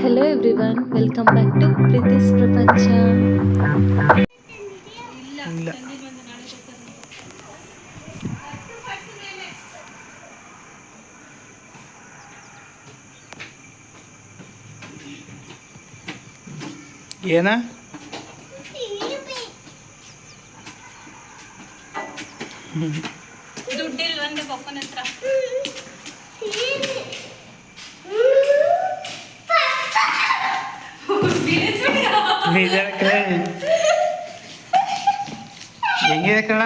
Hello everyone welcome back to Preethi's ಪ್ರಪಂಚ ಇಲ್ಲ ಏನ ನಿಜಕ್ಕೆ ಹೆಂಗಿದೆ ಕಣ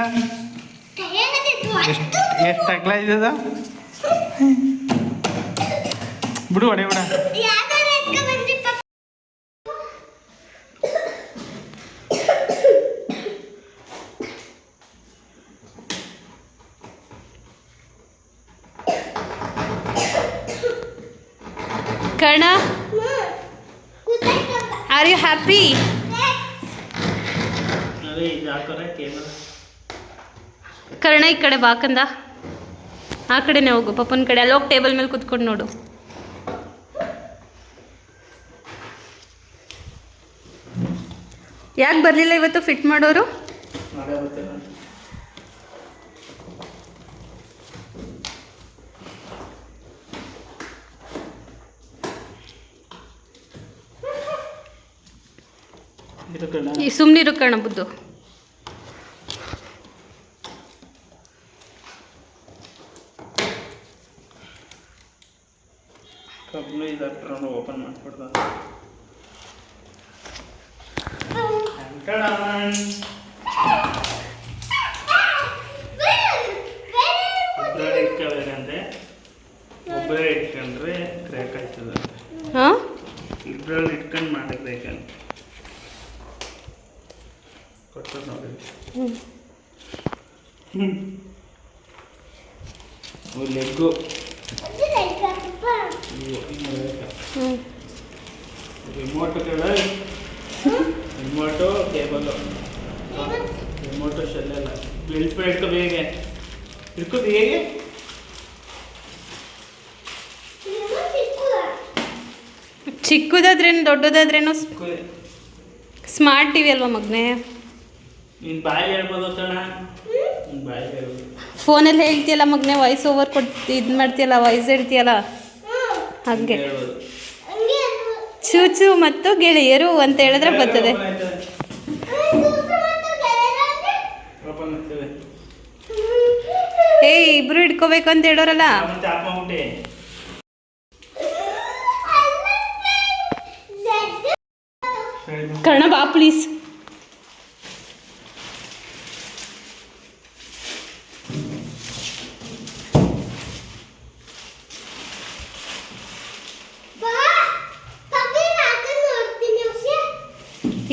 ಎಷ್ಟು ಎಷ್ಟು ಅಗ್ಲ ಇದ್ದದ ಬಿಡು ಹೊಡೆ ಬಿಡ Karna are you happy Karna ಈ ಕಡೆ ಬಾಕಂದ ಆ ಕಡೆನೇ ಹೋಗು ಪಪ್ಪನ ಕಡೆ. ಅಲ್ಲಿ ಹೋಗಿ ಟೇಬಲ್ ಮೇಲೆ ಕುತ್ಕೊಂಡು ನೋಡು. ಯಾಕೆ ಬರಲಿಲ್ಲ ಇವತ್ತು ಫಿಟ್ ಮಾಡೋರು? ಈ ಸುಮ್ಮನಿರು ಕಣ ಬುದ್ದು. ಓಪನ್ ಮಾಡ್ಕೊಡ್ದ ಒಬ್ಬರೇ ಇಟ್ಕೊಂಡ್ರೆ ಕ್ರ್ಯಾಕ್ ಆಯ್ತದಂತೆ ಹಾಂ? ಇಬ್ಬರಲ್ಲಿ ಇಟ್ಕೊಂಡು ನೋಡಿ leg remote remote cable remote ಶೆಲ್ಲೆಲ್ಲ ಬಿಲ್ಪು ಇಟ್ಕೋ ಹೇಗೆ? ಇಟ್ಕೋ ಹೇಗೆ ಚಿಕ್ಕದಾದ್ರೇನು ದೊಡ್ಡದಾದ್ರೇನು ಸ್ಮಾರ್ಟ್ ಟಿವಿ ಅಲ್ವಾ ಮಗನೇ? ನೀನು ಬಾಯಿ ಹೇಳ್ಬೋದು ಕಣ ನೀನು ಬಾಯಿ ಹೇಳ್ಬೋದು. ಫೋನಲ್ಲಿ ಹೇಳ್ತೀಯಲ್ಲ ಮಗನೇ ವಾಯ್ಸ್ ಓವರ್ ಕೊಟ್ಟು ಇದು ಮಾಡ್ತೀಯಲ್ಲ ವಾಯ್ಸ್ ಹೇಳ್ತೀಯಲ್ಲ? ಹಾಗೆ. ಚೂಚು ಮತ್ತು ಗೆಳೆಯರು ಅಂತ ಹೇಳಿದ್ರೆ ಬರ್ತದೆ. ಏಯ್ ಇಬ್ರು ಇಟ್ಕೋಬೇಕು ಅಂತ ಹೇಳೋರಲ್ಲ. ಕರ್ಣ ಬಾ ಪ್ಲೀಸ್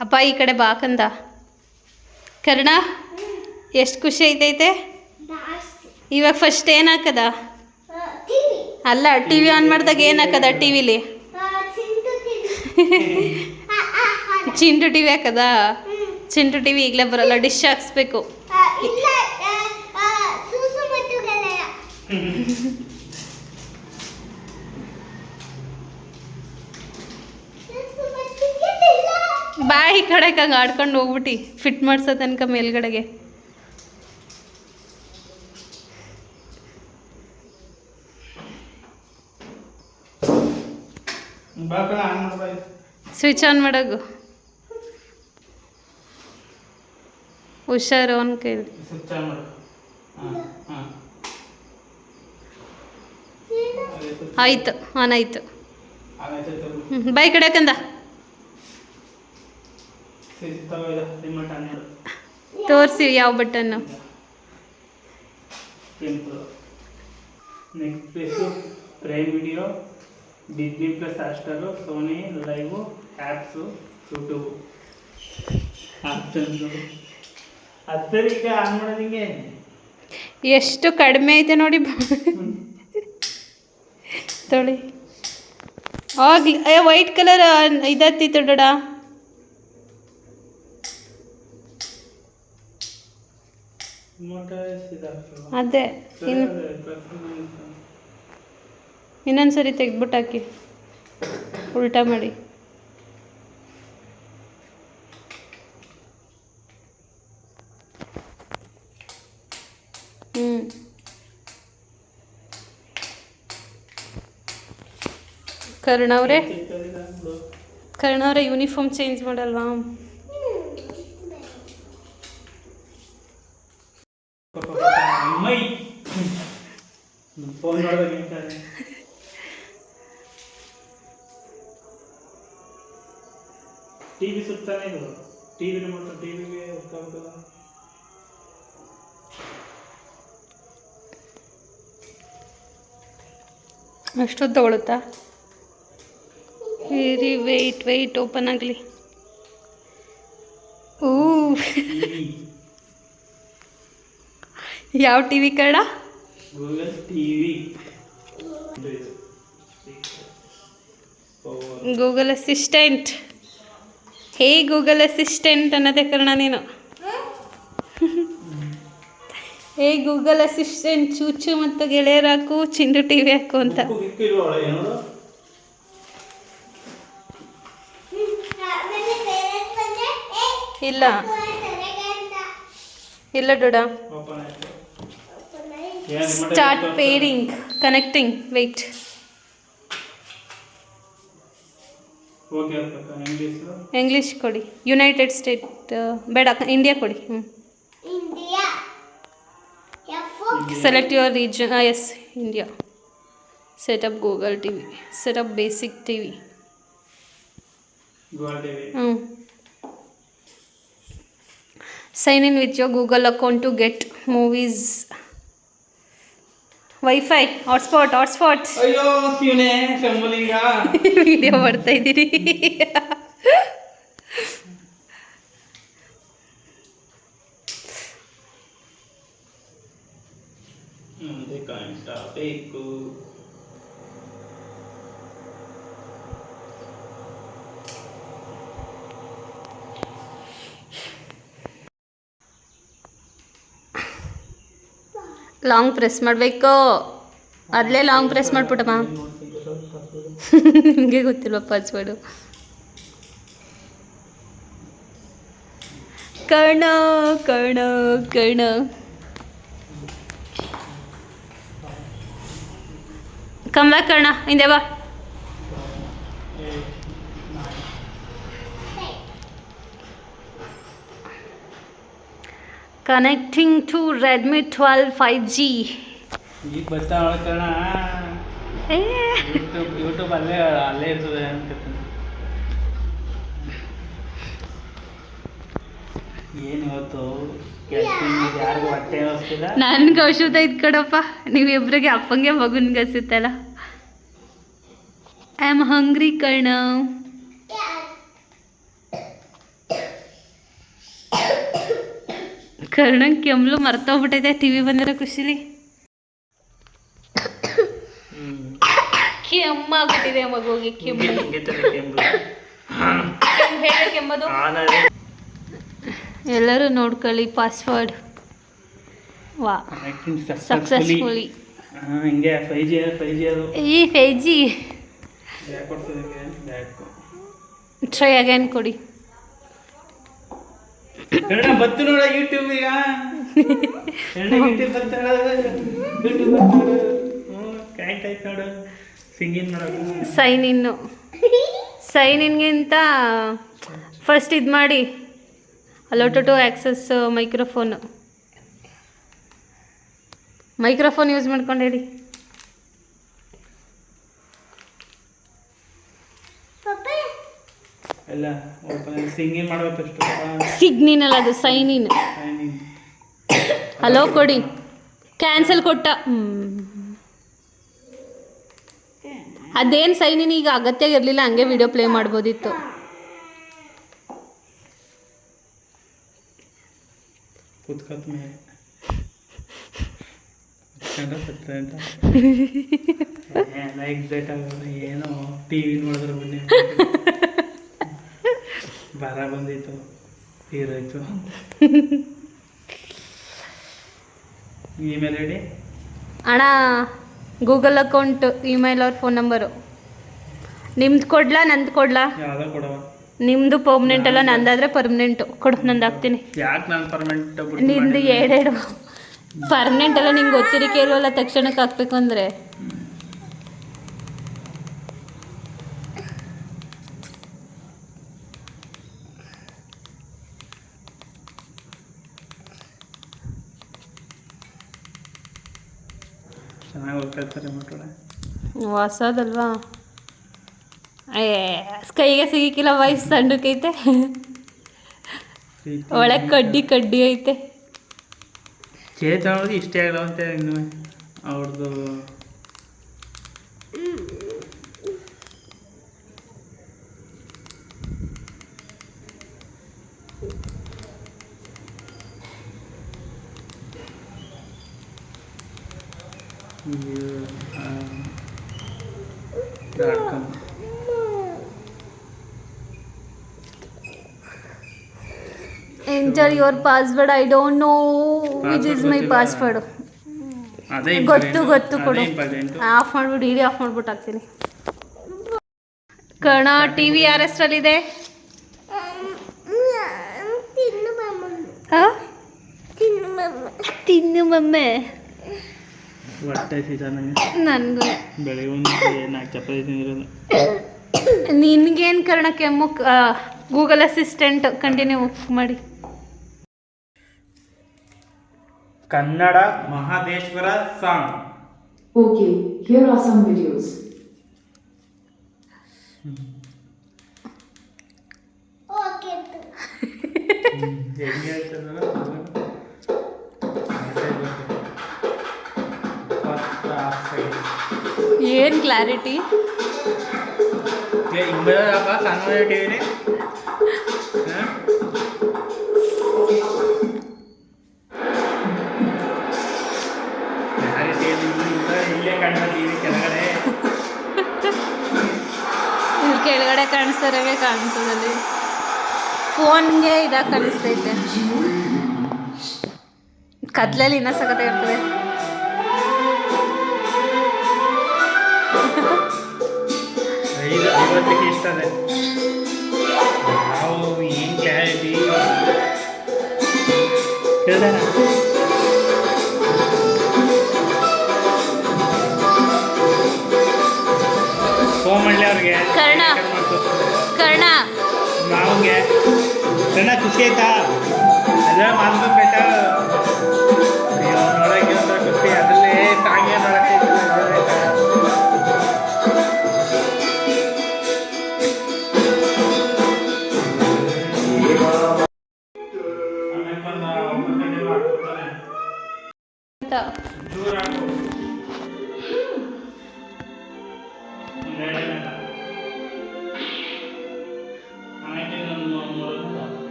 ಅಪ್ಪ ಈ ಕಡೆ ಬಾಕಂದ ಕರ್ಣ ಎಷ್ಟು ಖುಷಿ ಐತೈತೆ? ಇವಾಗ ಫಸ್ಟ್ ಏನು ಹಾಕದ? ಅಲ್ಲ ಟಿ ವಿ ಆನ್ ಮಾಡಿದಾಗ ಏನು ಹಾಕದ ಟಿ ವಿಲಿ ಚಿಂಟು ಟಿ ವಿ ಹಾಕದ? ಚಿಂಡು ಟಿ ವಿ ಈಗಲೇ ಬರಲ್ಲ ಡಿಶ್ ಹಾಕ್ಸ್ಬೇಕು ಇಲ್ಲ ಸೂಸು ಮತ್ತು ಗೆಳೆಯ ಸೂಸು ಮತ್ತು ಗೆಳೆಯ ಬಾಯಿ ಕಡೆಗೆ ಹಂಗೆ ಆಡ್ಕೊಂಡು ಹೋಗ್ಬಿಟ್ಟು ಫಿಟ್ ಮಾಡ್ಸೋ ತನಕ ಮೇಲ್ಗಡೆಗೆ. Switch on ಮಾಡೋಗು. ಹುಷಾರು ಅವನ ಕೈಲಿ ಆಯ್ತು ಆನ್ ಆಯ್ತು. ಬಾಯಿ ಕಡೆಕಂದ ಸ್ವಿಚ್ ತಗೋ ಇದು ರಿಮೋಟ್ ಆನ್ ಮಾಡು ತೋರಿಸಿ ಯಾವ button next places Prime Video Disney Plus Hotstar Sony LIV apps YouTube options ಹತ್ತರಿ ಈಗ ಆನ್ ಮಾಡೋದು ಹಿಂಗೆ ಎಷ್ಟು ಕಡಿಮೆ ಐತೆ ನೋಡಿ ತೊಳಿ. ಆಗ್ಲಿ ವೈಟ್ ಕಲರ್ ಇದತ್ತಿತ್ತು ಡಡ. ಅದೇ ಇನ್ನು ಇನ್ನೊಂದು ಸರಿ ತೆಗೆದ್ಬಿಟ್ಟು ಹಾಕಿ ಉಲ್ಟಾ ಮಾಡಿ. ಹ್ಞೂ ಕರ್ಣವ್ರೆ ಕರ್ಣವ್ರೆ ಯೂನಿಫಾರ್ಮ್ ಚೇಂಜ್ ಮಾಡಲ್ವಾ? ಮೈ. ಫೋನ್ ಟಿ ವಿ ಸುತ್ತಾನೆ ಇದು. ಟಿ ವಿ ರಿಮೋಟ್ ಟಿ ವಿಗೆ ಅಷ್ಟೊತ್ತು ತಗೊಳುತ್ತಾ? ವೆಯ್ಟ್ ವೆಯ್ಟ್ ಓಪನ್ ಆಗಲಿ. ಓ ಯಾವ ಟಿ ವಿ ಕಡ Google Assistant. Hey Google Assistant ಅನ್ನೋದೇ ಕರ್ಣ ನೀನು. ಹೇ ಗೂಗಲ್ ಅಸಿಸ್ಟೆಂಟ್ ಚೂಚು ಮತ್ತು ಗೆಳೆಯರಾಕು ಚಿಂಡು ಟಿ ವಿ ಹಾಕು ಅಂತ. ಇಲ್ಲ. ಇಲ್ಲ ಡೋಡ. ಓಪನ್ ಆಯ್ತು start pairing connecting wait okay ಆಗ್ಬೇಕಾ English English ಕೊಡಿ ಯುನೈಟೆಡ್ ಸ್ಟೇಟ್ ಬೇಡ ಇಂಡಿಯಾ ಕೊಡಿ ಹ್ಞೂ ಇಂಡಿಯಾ ಎಫ್ select your region S India setup Google T V setup basic T V Google TV ಹ್ಞೂ sign in with your Google account to get movies wifi hotspot hotspot ಅಯ್ಯೋ ಶಿವನೇ Shambhulinga video ಮಾಡ್ತಾ ಇದ್ದೀರಿ. ಮುಂದೆ ಕಾಣ್ತಾ ಲಾಂಗ್ ಪ್ರೆಸ್ ಮಾಡಬೇಕು. ಅದಲೇ ಲಾಂಗ್ ಪ್ರೆಸ್ ಮಾಡಿಬಿಟ್ಟಮ್ಮ. ನಿಮಗೆ ಗೊತ್ತಿಲ್ವ ಪಾಸ್ವರ್ಡು ಕಣ ಕಣ ಕಣ ಕಮ್ ಬ್ಯಾಕ್ ಕರ್ಣ, ಹಿಂದೆ ಬಾ. Connecting to Redmi twelve five G ಈಗ ಬರ್ತಾ ಕಣ ಯೂಟ್ಯೂಬ್ ಅಲ್ಲೇ ಅಲ್ಲೇ ಇರ್ತದೆ ಅಂತ ನನ್ಗೆ ಔಷಧ ಇದ್ ಕಡಪ್ಪ. ನೀವಿಬ್ರಿಗೆ ಅಪ್ಪಂಗೆ ಮಗುನ್ಗೆ ಅನ್ಸುತ್ತಲ್ಲ ಐ ಆಮ್ ಹಂಗ್ರಿ ಕರ್ಣ. ಕರ್ಣಂಗೆ ಕೆಮ್ಲು ಮರ್ತೋಗ್ಬಿಟ್ಟೈತೆ ಟಿ ವಿ ಬಂದಿರೋ ಖುಷಿಲಿ. ಕೆಮ್ಮಾಗ್ಬಿಟ್ಟಿದೆ ಮಗುಗೆ ಕೆಮ್ಮು. ಹೇಗೆ ಕೆಮ್ಮದು? ಎಲ್ಲರೂ ನೋಡ್ಕೊಳ್ಳಿ ಪಾಸ್ವರ್ಡ್ ವಾ. ಸಕ್ಸಸ್ಫುಲಿ ಈ ಹಿಂಗೆ ಫೈ ಜಿ ಫೈ ಜಿ ಅದು. ಈ ಫೇಜಿ ಬ್ಯಾಕ್ ಟ್ರೈ ಅಗೇನ್ ಕೊಡಿ. ಕನ್ನಡ ಬತ್ತು ನೋಡ ಯೂಟ್ಯೂಬ್ ಈಗ. ಕನ್ನಡ ಯೂಟ್ಯೂಬ್ ಬತ್ತ ಯೂಟ್ಯೂಬ್ ನೋಡು. ಹ್ಞೂ ಕರೆಕ್ಟ್ ಆಯ್ತು ನೋಡು. ಸಿಂಗಿಂಗ್ ನೋಡೋದು ಸೈನ್ ಇನ್ನು. ಸೈನ್ ಇನ್ಗಿಂತ ಫಸ್ಟ್ ಇದು ಮಾಡಿ. Allow to access microphone. Microphone use ಮಾಡ್ಕೊಂಡು ಹೇಳಿ ಎಲ್ಲ ಸಿಂಗಿಂಗ್ ಮಾಡ್ಬೇಕು ಅಷ್ಟು. ಸಿಗ್ನಿನ್ ಅಲ್ಲ ಅದು ಸೈನ್ ಇನ್ ಹಲೋ ಕೊಡಿ. ಕ್ಯಾನ್ಸಲ್ ಕೊಟ್ಟ. ಅದೇನು ಸೈನ್ ಇನ್ ಈಗ ಅಗತ್ಯ ಇರಲಿಲ್ಲ ಹಂಗೆ ವಿಡಿಯೋ ಪ್ಲೇ ಮಾಡ್ಬೋದಿತ್ತು. ಏನೋ ಟಿವಿ ನೋಡಿದ್ರೆ ಬರ್ತದೆ ಅಂತ ಎಲ್ಲ ಎಕ್ಸೈಟ್ ಆಗೋದು ಏನೋ ಟಿ ವಿ ನೋಡಿದ್ರೆ ಬರ ಬಂದಿತ್ತು. ತೀರೋಯ್ತು ಇಮೇಲ್ ಐಡಿ? ಅಣ್ಣ ಗೂಗಲ್ ಅಕೌಂಟ್ ಇಮೇಲ್ ಅವ್ರ ಫೋನ್ ನಂಬರು ನಿಮ್ದು ಕೊಡ್ಲಾ ನಂದು ಕೊಡ್ಲಾ? ಯಾವುದೋ ಕೊಡವ. ನಿಮ್ಮದು ಪರ್ಮನೆಂಟ್ ಅಲ್ಲ ನಂದಾದ್ರೆ ಪರ್ಮನೆಂಟ್ ಕೊಡು ನಂದು ಹಾಕ್ತೀನಿ. ಯಾಕೆ ನಾನು ಪರ್ಮನೆಂಟ್ ನಿಂದು ಎರಡೆರಡು ಪರ್ಮನೆಂಟ್ ಅಲ್ಲ ನಿಂಗೆ ಗೊತ್ತಿರಿಕೆ ಇಲ್ವಲ್ಲ ತಕ್ಷಣಕ್ಕೆ ಹಾಕ್ಬೇಕು ಅಂದರೆ. ಚೆನ್ನಾಗಿ ಹೋಗ್ತಾ ಮಕ್ಕಳ. ಹೊಸದಲ್ವಾ? ಏ ಕೈಗೆ ಸಿಗಿಕ್ಕಿಲ್ಲ ವಯಸ್ಸು ಸಣ್ಣಕ್ಕೈತೆ. ಒಳಗೆ ಕಡ್ಡಿ ಕಡ್ಡಿ ಐತೆ. ಚೇತ ಅವ್ರದ್ದು ಇಷ್ಟೇ ಆಗಲವಂತೆ ಇನ್ನು ಅವ್ರದ್ದು dot com enter your password I don't know which is my password ಅದೇ ಗೊತ್ತು ಗೊತ್ತು ಕೊಡು. ಆಫ್ ಮಾಡ್ಬಿಟ್ಟು ಇಡೀ ಆಫ್ ಮಾಡ್ಬಿಟ್ಟು ಹಾಕ್ತೀನಿ. ಕಣ ಟಿ ವಿ ಯಾರ ಹೆಸ್ರಲ್ಲಿದೆ? ತಿನ್ನು ಮಮ್ಮ ಹೊಟ್ಟೆ ಸೀತ ನನಗೆ. ನನಗೂ ಬೆಳಗ್ಗೆ ಒಂದು ನಾಲ್ಕು ಚಪಾತಿ ತಿಂದಿರೋದು. ನಿನ್ಗೇನು ಕಾರಣ ಕೆಮ್ಮು ಗೂಗಲ್ ಅಸಿಸ್ಟೆಂಟ್ ಕಂಟಿನ್ಯೂ ಮಾಡಿ. Kannada Mahadeshwara song. Okay, here are some videos. Okay ಹೆಂಗೆ ಹೇಳ್ತಾರಲ್ಲ ಏನು ಕ್ಲಾರಿಟಿ ಇಲ್ಲೇ ಕೆಳಗಡೆ. ಕಾಣಿಸ್ತಾರವೆ ಕಾಣಿಸೋದಲ್ಲಿ ಫೋನ್ಗೆ ಇದಾಗ ಕಾಣಿಸ್ತೈತೆ. ಕತ್ಲಲ್ಲಿ ಇನ್ನೂ ಸಖತ್ ಐದು ಐವತ್ತಕ್ಕೆ ಇಷ್ಟ ಅದೇ. ನಾವು ಏನು ಕ್ಲಾರಿಟಿ ಫೋನ್ ಮಾಡಲಿ ಅವ್ರಿಗೆ. ಕರ್ಣ. ಕರ್ಣ. ಮಾವಂಗೆ ಕರ್ಣ ಖುಷಿ ಆಯ್ತಾ? ಎಲ್ಲ ಮಾತು ಅಯ್ಯೋ ನೋಡಕ್ಕೆ ಖುಷಿ. ಅದರಲ್ಲೇ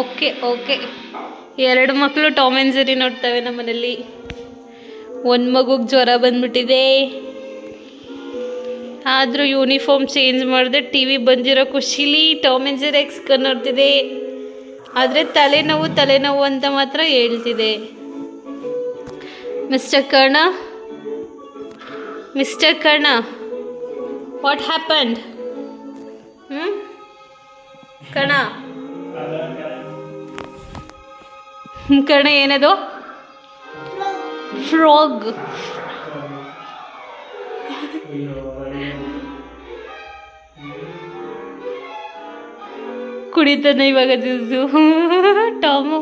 ಓಕೆ ಓಕೆ. ಎರಡು ಮಕ್ಕಳು ಟಾಮ್ ಆ್ಯಂಡ್ ಜೆರಿ ನೋಡ್ತವೆ ನಮ್ಮನೇಲಿ ಒಂದು ಮಗುಗೆ ಜ್ವರ ಬಂದ್ಬಿಟ್ಟಿದೆ. ಆದರೂ ಯೂನಿಫಾರ್ಮ್ ಚೇಂಜ್ ಮಾಡಿದೆ ಟಿ ವಿ ಬಂದಿರೋ ಖುಷಿಲಿ ಟಾಮ್ ಆ್ಯಂಡ್ ಜೆರಿ ಎಕ್ಸ್ಕೊಂಡು ನೋಡ್ತಿದೆ. ಆದರೆ ತಲೆನೋವು ತಲೆನೋವು ಅಂತ ಮಾತ್ರ ಹೇಳ್ತಿದೆ. Mister Karna mister Karna what happened ಹ್ಞೂ ಕಣ ಕರ್ಣ ಏನದು? ಫ್ರಾಗ್. ಕುಡಿತಾನೆ ಇವಾಗ ಜ್ಯೂಸು ಟಾಮು.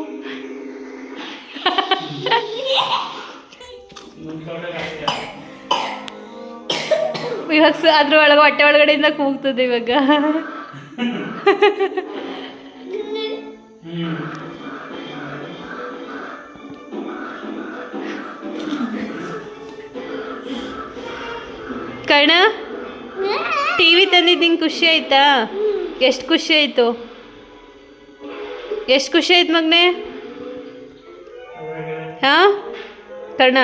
ಇವಾಗ ಅದ್ರ ಒಳಗೆ ಹೊಟ್ಟೆ ಒಳಗಡೆಯಿಂದ ಕೂಗ್ತದೆ ಇವಾಗ. ಕರ್ಣ ಟಿ ವಿ ತಂದಿದ್ದು ಖುಷಿ ಆಯ್ತಾ? ಎಷ್ಟು ಖುಷಿ ಆಯಿತು? ಎಷ್ಟು ಖುಷಿ ಆಯ್ತು ಮಗನೇ? ಹಾಂ? ಕರ್ಣ?